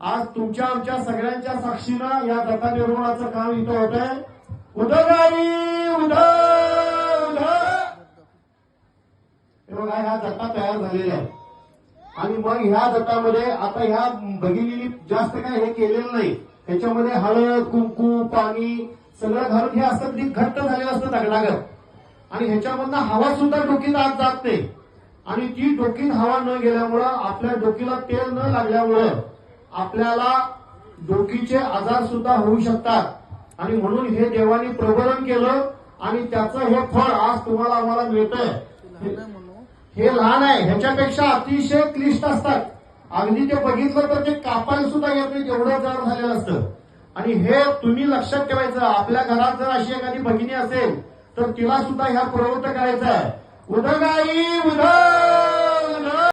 आज तुमच्या आमच्या सगळ्यांच्या साक्षीनं या दत्ता निर्माणाचं काम इथं होत आहे उदगारी उद हे बघा ह्या दत्ता तयार झालेल्या आहेत. आणि मग ह्या दत्तामध्ये आता ह्या भगिनीने जास्त काय हे केलेलं नाही. त्याच्यामध्ये हळद कुंकू पाणी सगळं घालून हे असं घट्ट झालेलं असतं दगडागत. आणि ह्याच्यामधनं हवा सुद्धा डोकीत आत जात नाही. आणि ती डोकीत हवा न गेल्यामुळं आपल्या डोकीला तेल न लागल्यामुळं आपल्याला डोकीचे आजार सुद्धा होऊ शकतात. आणि म्हणून हे देवानी प्रबोधन केलं आणि त्याचं हे फळ आज तुम्हाला आम्हाला मिळतंय. हे लहान आहे ह्याच्यापेक्षा अतिशय क्लिष्ट असतात. अगदी ते बघितलं तर ते कापायला सुद्धा येत नाही तेवढं जड झालेलं असतं. आणि हे तुम्ही लक्षात ठेवायचं आपल्या घरात जर अशी एखादी भगिनी असेल तर तिला सुद्धा ह्या प्रवृत्त करायचं आहे. उदगाई उद